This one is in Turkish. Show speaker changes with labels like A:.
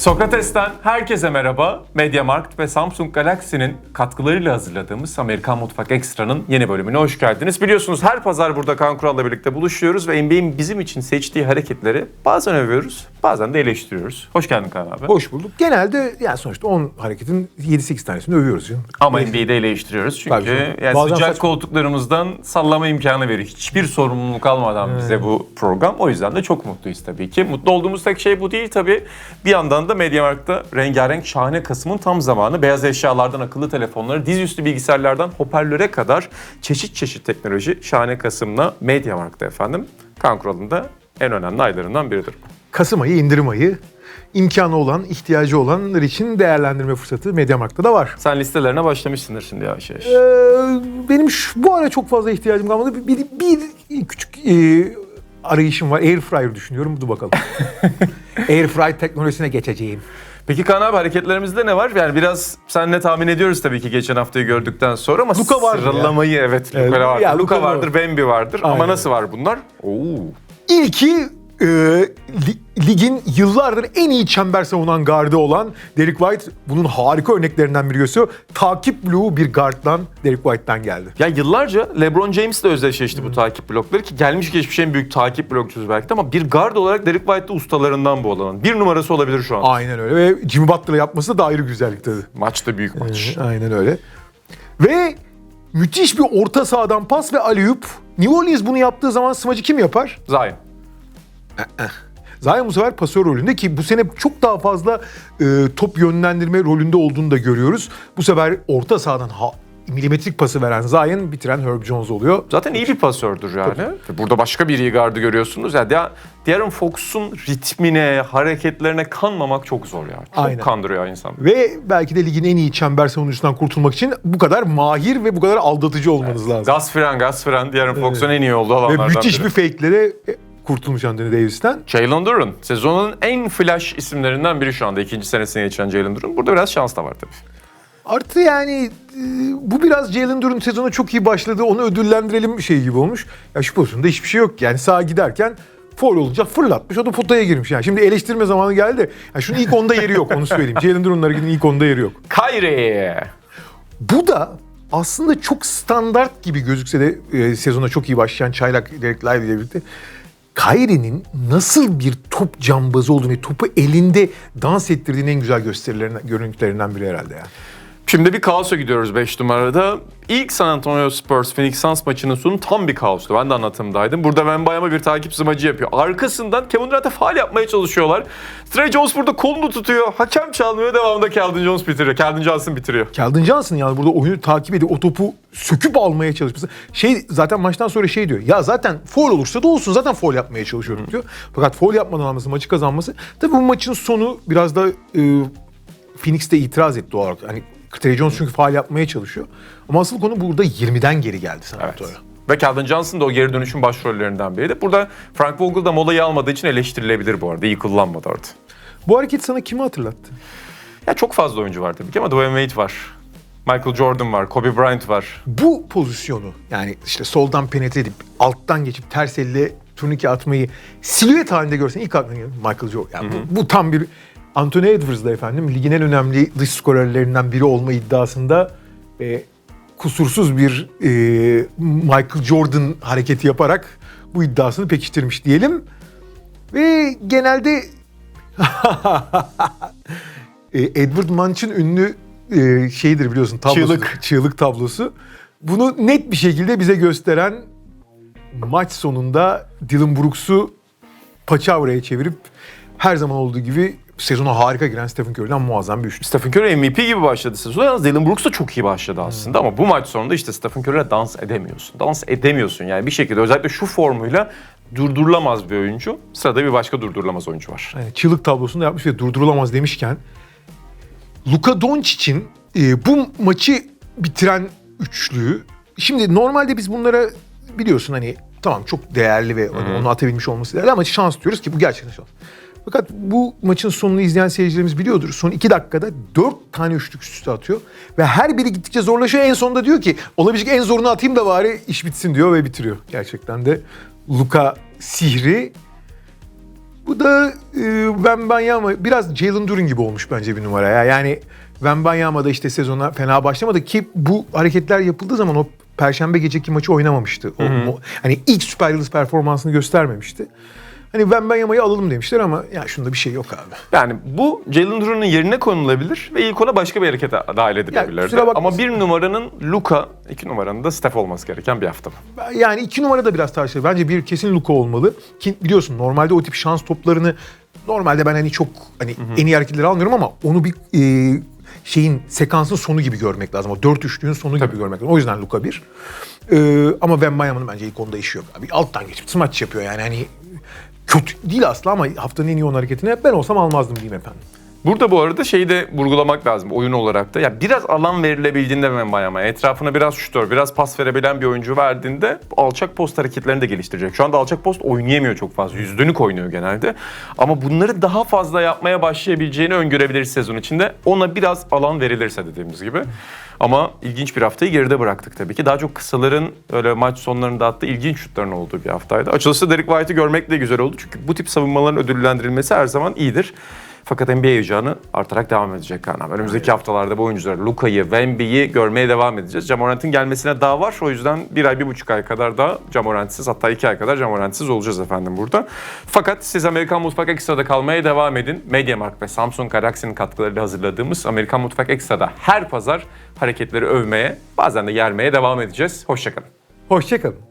A: Sokrates'ten herkese merhaba. MediaMarkt ve Samsung Galaxy'nin katkılarıyla hazırladığımız Amerikan Mutfak Ekstra'nın yeni bölümüne hoş geldiniz. Biliyorsunuz her pazar burada Kaan Kural'la birlikte buluşuyoruz ve NBA'in bizim için seçtiği hareketleri bazen övüyoruz, bazen de eleştiriyoruz. Hoş geldin Kaan abi.
B: Hoş bulduk. Genelde yani sonuçta 10 hareketin 7-8 tanesini övüyoruz. canım.
A: Ama NBA'yi de eleştiriyoruz çünkü
B: Tabii
A: yani
B: Bazen
A: sıcak
B: saçma-
A: koltuklarımızdan sallama imkanı veriyor. Hiçbir sorumluluk almadan bize bu program. O yüzden de çok mutluyuz tabii ki. Mutlu olduğumuz tek şey bu değil tabii. Bir yandan da MediaMarkt'ta rengarenk şahane Kasım'ın tam zamanı. Beyaz eşyalardan akıllı telefonlara, dizüstü bilgisayarlardan hoparlöre kadar çeşit çeşit teknoloji şahane Kasım'la MediaMarkt'ta efendim. Kan kuralında en önemli aylarından biridir.
B: Kasım ayı, indirim ayı. imkanı olan, ihtiyacı olanlar için değerlendirme fırsatı Mediamarkt'ta da var.
A: Sen listelerine başlamışsındır şimdi yavaş yavaş.
B: Ee, benim şu, bu ara çok fazla ihtiyacım kalmadı. Bir, bir, bir küçük e, arayışım var. Airfryer düşünüyorum. Dur bakalım. Airfryer teknolojisine geçeceğim.
A: Peki Kaan abi hareketlerimizde ne var? Yani biraz senle tahmin ediyoruz tabii ki geçen haftayı gördükten sonra ama
B: Luka ya.
A: sıralamayı evet Luka
B: Evet,
A: vardır.
B: ya
A: Luka
B: Luka
A: vardır,
B: var.
A: Bambi vardır ama
B: Aynen.
A: nasıl var bunlar? Oo.
B: İlki e, li- ligin yıllardır en iyi çember savunan gardı olan Derek White. Bunun harika örneklerinden birisi. Takip bloğu bir guarddan Derek White'dan geldi.
A: Ya yıllarca LeBron James'le özdeşleşti bu takip blokları ki gelmiş geçmiş en büyük takip blokçusu belki de ama bir guard olarak Derek White de ustalarından bu olanın. Bir numarası olabilir şu an.
B: Aynen öyle ve Jimmy Butler'la yapması da ayrı güzellik tabii.
A: Maçta büyük maç.
B: Aynen öyle. Ve müthiş bir orta sahadan pas ve alley-oop. New Orleans bunu yaptığı zaman smacı kim yapar?
A: Zion.
B: Zion bu sefer pasör rolünde ki bu sene çok daha fazla e, top yönlendirme rolünde olduğunu da görüyoruz. Bu sefer orta sahadan ha, milimetrik pası veren Zion bitiren Herb Jones oluyor.
A: Zaten iyi bir pasördür yani. Ve Burada başka bir iyi gardı görüyorsunuz. Yani De'Aaron Fox'un ritmine, hareketlerine kanmamak çok zor ya. Çok
B: Aynen.
A: kandırıyor insan.
B: Ve belki de ligin en iyi çember savunucusundan kurtulmak için bu kadar mahir ve bu kadar aldatıcı olmanız lazım.
A: Gaz fren, gaz fren. De'Aaron Fox'un en iyi olduğu
B: Ve
A: alanlardan
B: müthiş
A: biri.
B: bir fake'lere kurtulmuş Anthony Davis'ten.
A: Jalen Duran. Sezonun en flash isimlerinden biri şu anda. ikinci senesine geçen Jalen Duran. Burada biraz şans da var tabii.
B: Artı yani e, bu biraz Jalen Duran sezona çok iyi başladı. Onu ödüllendirelim şey gibi olmuş. Ya şu pozisyonda hiçbir şey yok. Yani sağa giderken foul olunca fırlatmış. O da potaya girmiş. Yani şimdi eleştirme zamanı geldi. Yani şunun ilk onda yeri yok onu söyleyeyim. Jalen Duran'ın hareketinin ilk onda yeri yok.
A: Kyrie.
B: Bu da aslında çok standart gibi gözükse de e, sezona çok iyi başlayan Çaylak Derek Lively ile birlikte Kyrie'nin nasıl bir top cambazı olduğunu, topu elinde dans ettirdiğinin en güzel gösterilerinden, görüntülerinden biri herhalde yani.
A: Şimdi bir kaosa gidiyoruz 5 numarada. İlk San Antonio Spurs Phoenix Suns maçının sonu tam bir kaostu. Ben de anlatımdaydım. Burada Wembanyama bir takip smacı yapıyor. Arkasından Kevin Durant'e faal yapmaya çalışıyorlar. Trey Jones burada kolunu tutuyor. Hakem çalmıyor. Devamında Keldon Jones bitiriyor. Keldon Johnson bitiriyor.
B: Keldon Johnson yani burada oyunu takip edip o topu söküp almaya çalışması. Şey zaten maçtan sonra şey diyor. Ya zaten foul olursa da olsun zaten foul yapmaya çalışıyorum diyor. Fakat foul yapmadan alması, maçı kazanması. Tabii bu maçın sonu biraz da e, Phoenix de itiraz etti doğal olarak. Hani Trey Jones çünkü faal yapmaya çalışıyor. Ama asıl konu burada 20'den geri geldi San
A: Evet. Ve Keldon Johnson da o geri dönüşün başrollerinden biriydi. Burada Frank Vogel da molayı almadığı için eleştirilebilir bu arada. İyi kullanmadı orada.
B: Bu hareket sana kimi hatırlattı?
A: Ya çok fazla oyuncu var tabii ki ama Dwayne Wade var. Michael Jordan var, Kobe Bryant var.
B: Bu pozisyonu yani işte soldan penetre edip alttan geçip ters elle turnike atmayı silüet halinde görsen ilk aklına gelir Michael Jordan. Yani bu, bu tam bir Anthony Edwards'da efendim ligin en önemli dış skorerlerinden biri olma iddiasında e, kusursuz bir e, Michael Jordan hareketi yaparak bu iddiasını pekiştirmiş diyelim. Ve genelde e, Edward Munch'ın ünlü e, şeydir biliyorsun tablosu.
A: Çığlık.
B: Çığlık tablosu. Bunu net bir şekilde bize gösteren maç sonunda Dylan Brooks'u paçavraya çevirip her zaman olduğu gibi sezona harika giren Stephen Curry'den muazzam bir üçlü.
A: Stephen Curry MVP gibi başladı sezon. Yalnız Dylan Brooks da çok iyi başladı aslında ama bu maç sonunda işte Stephen Curry'le dans edemiyorsun. Dans edemiyorsun yani bir şekilde özellikle şu formuyla durdurulamaz bir oyuncu. Sırada bir başka durdurulamaz oyuncu var.
B: Yani çığlık tablosunu yapmış ve durdurulamaz demişken Luka Doncic'in e, bu maçı bitiren üçlüyü şimdi normalde biz bunlara biliyorsun hani tamam çok değerli ve hani onu atabilmiş olması değerli ama şans diyoruz ki bu gerçekten şans. Fakat bu maçın sonunu izleyen seyircilerimiz biliyordur. Son iki dakikada dört tane üçlük üst üste atıyor. Ve her biri gittikçe zorlaşıyor. En sonunda diyor ki olabilecek en zorunu atayım da bari iş bitsin diyor ve bitiriyor. Gerçekten de Luka sihri bu da e, Wembanyama biraz Jalen Duren gibi olmuş bence bir numara ya. Yani Wembanyama da işte sezona fena başlamadı ki bu hareketler yapıldığı zaman o perşembe geceki maçı oynamamıştı. O, hani ilk süper yıldız performansını göstermemişti. Hani Wembanyama'yı alalım demişler ama ya şunda bir şey yok abi.
A: Yani bu Jalen Duran'ın yerine konulabilir ve ilk ona başka bir harekete dahil edilebilirdi.
B: bakmasın.
A: Ama bir numaranın Luka, iki numaranın da Steph olması gereken bir hafta.
B: Yani iki numara da biraz tartışılır. Bence bir kesin Luka olmalı. Ki biliyorsun normalde o tip şans toplarını normalde ben hani çok hani en iyi hareketleri almıyorum ama onu bir e, şeyin sekansın sonu gibi görmek lazım. O dört üçlüğün sonu gibi görmek lazım. O yüzden Luka bir. E, ama Wembanyama'nın bence ilk onda işi yok. Abi alttan geçip smaç yapıyor yani hani kötü değil aslında ama haftanın en iyi on hareketini ben olsam almazdım diyeyim efendim.
A: Burada bu arada şeyi de vurgulamak lazım oyun olarak da. Ya biraz alan verilebildiğinde Wembanyama etrafına biraz şutör, biraz pas verebilen bir oyuncu verdiğinde alçak post hareketlerini de geliştirecek. Şu anda alçak post oynayamıyor çok fazla. Yüz dönük oynuyor genelde. Ama bunları daha fazla yapmaya başlayabileceğini öngörebiliriz sezon içinde. Ona biraz alan verilirse dediğimiz gibi. Ama ilginç bir haftayı geride bıraktık tabii ki. Daha çok kısaların öyle maç sonlarında attığı ilginç şutların olduğu bir haftaydı. Açılışı Derek White'ı görmek de güzel oldu. Çünkü bu tip savunmaların ödüllendirilmesi her zaman iyidir. Fakat NBA heyecanı artarak devam edecek Kaan abi. Önümüzdeki haftalarda bu oyuncuları Luka'yı, Wemby'yi görmeye devam edeceğiz. Jamorant'ın gelmesine daha var. O yüzden bir ay, bir buçuk ay kadar da Jamorant'siz hatta iki ay kadar Jamorant'siz olacağız efendim burada. Fakat siz Amerikan Mutfak Ekstra'da kalmaya devam edin. Mediamarkt ve Samsung Galaxy'nin katkılarıyla hazırladığımız Amerikan Mutfak Ekstra'da her pazar hareketleri övmeye, bazen de yermeye devam edeceğiz. Hoşçakalın.
B: Hoşçakalın.